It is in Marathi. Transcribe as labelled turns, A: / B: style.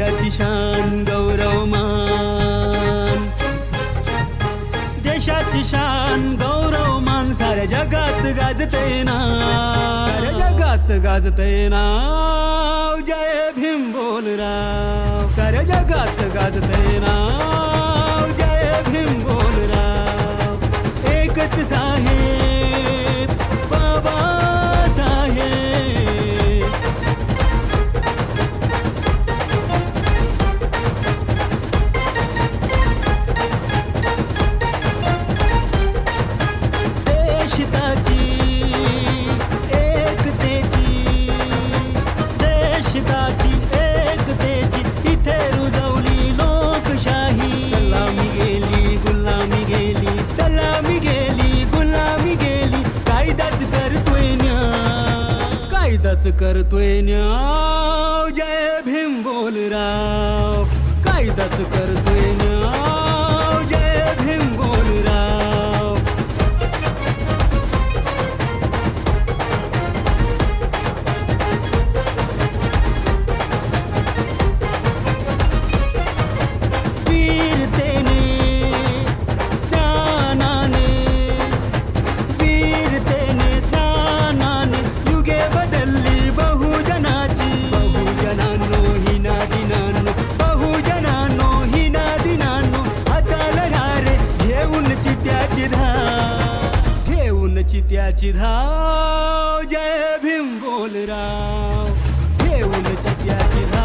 A: देशाची शान गौरवमान. देशाची शान गौरवमान साऱ्या जगात गाजते ना. जगात गाजते ना. जय भीम बोल राव साऱ्या जगात गाजते न्याय करतोय न्याय जय भीम बोल राव चित्याची धाव जय भीम बोल राव घेऊन चित्याची धाव.